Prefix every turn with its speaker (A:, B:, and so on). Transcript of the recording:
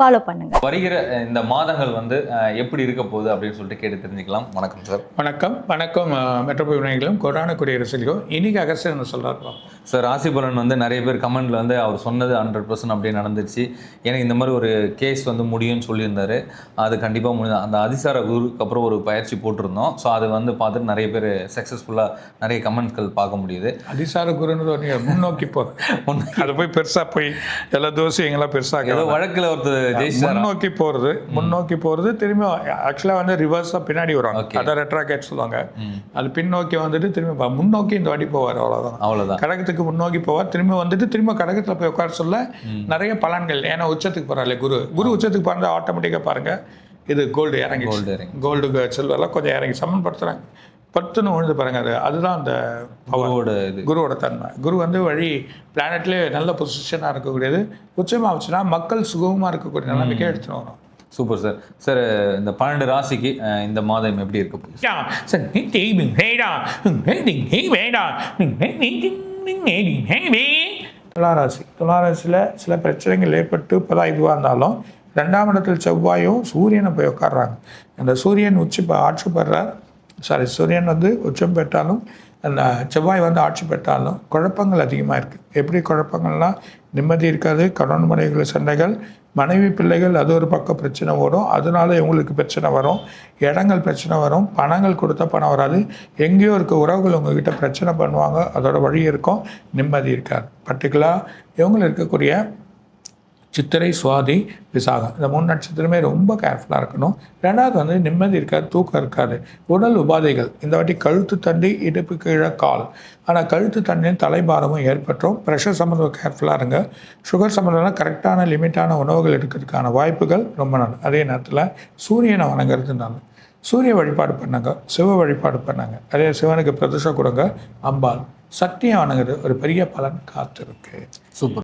A: Follow பண்ணுங்கள்
B: வருகிற இந்த மாதங்கள் வந்து எப்படி இருக்க போகுது அப்படின்னு சொல்லிட்டு கேட்டு தெரிஞ்சுக்கலாம். வணக்கம் சார்.
C: வணக்கம். வணக்கம் மெட்ரோபோல் விநாயகளும் கொரோனா குடியரசுகளும் இன்னைக்கு அகஸ்டர் சொல்கிறார்
B: சார் ராசி பலன் வந்து நிறைய பேர் கமெண்ட்ல வந்து அவர் சொன்னது ஹண்ட்ரட் பர்சன்ட் அப்படியே நடந்துருச்சு எனக்கு இந்த மாதிரி ஒரு கேஸ் வந்து முடியும்னு சொல்லியிருந்தாரு. அது கண்டிப்பாக முடியும் அந்த அதிசார குருக்கு அப்புறம் ஒரு பயிற்சி போட்டிருந்தோம். ஸோ அது வந்து பார்த்துட்டு நிறைய பேர் சக்ஸஸ்ஃபுல்லாக நிறைய கமெண்ட்கள் பார்க்க முடியுது.
C: அதிசார குருன்னு ஒரு நீங்க முன்னோக்கி போ. அது போய் பெருசா போய் எல்லா தோசையும் எங்கெல்லாம்
B: ஏதோ
C: பெருசாக
B: வழக்கில் ஒருத்தர்
C: முன்னோக்கி போறது முன்னோக்கி போறது திரும்பி ஆக்சுவலாக வந்து ரிவர்ஸாக பின்னாடி வரும்
B: Okay.
C: அதை ரெட்ராகேட் சொல்லுவாங்க. அது பின்னோக்கி வந்துட்டு திரும்பி முன்னோக்கி இந்த வாட்டி போவார் அவ்வளோதான்
B: அவ்வளோதான்
C: கடகத்துக்கு முன்னோக்கி போவார் திரும்பி வந்துட்டு திரும்ப கடகத்துல போய் உட்கார சொல்ல நிறைய பலன்கள். ஏன்னா உச்சத்துக்கு போறாரு குரு. குரு உச்சத்துக்கு பாருங்க ஆட்டோமேட்டிக்காக பாருங்க. இது கோல்டு இறங்கி
B: கோல்டு இறங்கி
C: கோல்டு சில்வர்லாம் கொஞ்சம் இறங்கி சமன்படுத்துறாங்க. பத்துன்னு விழுந்து பாருங்க அது. அதுதான் அந்த பவர்
B: குருவோட இது.
C: குருவோட தன்மை. குரு வந்து வழி பிளானட்லேயே நல்ல பொசிஷனாக இருக்கக்கூடியது. உச்சமாக வச்சுன்னா மக்கள் சுகமாக இருக்கக்கூடிய நிலைமைக்கே எடுத்துன்னு வரும்
B: சூப்பர் சார் சார் இந்த பன்னெண்டு ராசிக்கு இந்த மாதம் எப்படி இருக்க? போகுது
C: துளாராசி துளாராசியில் சில பிரச்சனைகள் ஏற்பட்டு இப்போதான் இதுவாக இருந்தாலும் ரெண்டாம் இடத்தில் செவ்வாயும் சூரியனை போய் உட்காடுறாங்க அந்த சூரியன் உச்சி ப- ஆட்சி பெறார். சாரி சூரியன் வந்து உச்சம் பெற்றாலும் அந்த செவ்வாய் வந்து ஆட்சி பெற்றாலும் குழப்பங்கள் அதிகமாக இருக்குது எப்படி குழப்பங்கள்லாம் நிம்மதி இருக்காது கடன் முறைகள் சண்டைகள் மனைவி பிள்ளைகள் அது ஒரு பக்கம் பிரச்சனை வரும் அதனால இவங்களுக்கு பிரச்சனை வரும். இடங்கள் பிரச்சனை வரும். பணங்கள் கொடுத்தா பணம் வராது. எங்கேயோ இருக்க உறவுகள் உங்ககிட்ட பிரச்சனை பண்ணுவாங்க. அதோட வழி இருக்கும். நிம்மதி இருக்காது. பர்டிகுலராக இவங்களுக்கு இருக்கக்கூடிய சித்திரை சுவாதி விசாகம். இந்த மூணு நட்சத்திரமே ரொம்ப கேர்ஃபுல்லாக இருக்கணும். ரெண்டாவது வந்து நிம்மதி இருக்காது தூக்கம் இருக்காது. உடல் உபாதைகள். இந்த வாட்டி கழுத்து தண்டி இடுப்பு கீழே கால். ஆனால் கழுத்து தண்டியும் தலைபாரமும் ஏற்பட்டுரும் ப்ரெஷர் சம்மந்தம் கேர்ஃபுல்லாக இருங்க. சுகர் சம்மந்தம்லாம் கரெக்டான லிமிட்டான உணவுகள் எடுக்கிறதுக்கான வாய்ப்புகள் ரொம்ப நல்லது அதே நேரத்தில் சூரியனை வணங்குறது நல்லது. சூரிய வழிபாடு பண்ணாங்க. சிவ வழிபாடு பண்ணாங்க. அதே சிவனுக்கு பிரதிஷ்டை கொடுங்க. அம்பாள் சக்தியை வணங்குறது ஒரு பெரிய பலன் காத்திருக்கு.
B: சூப்பர்.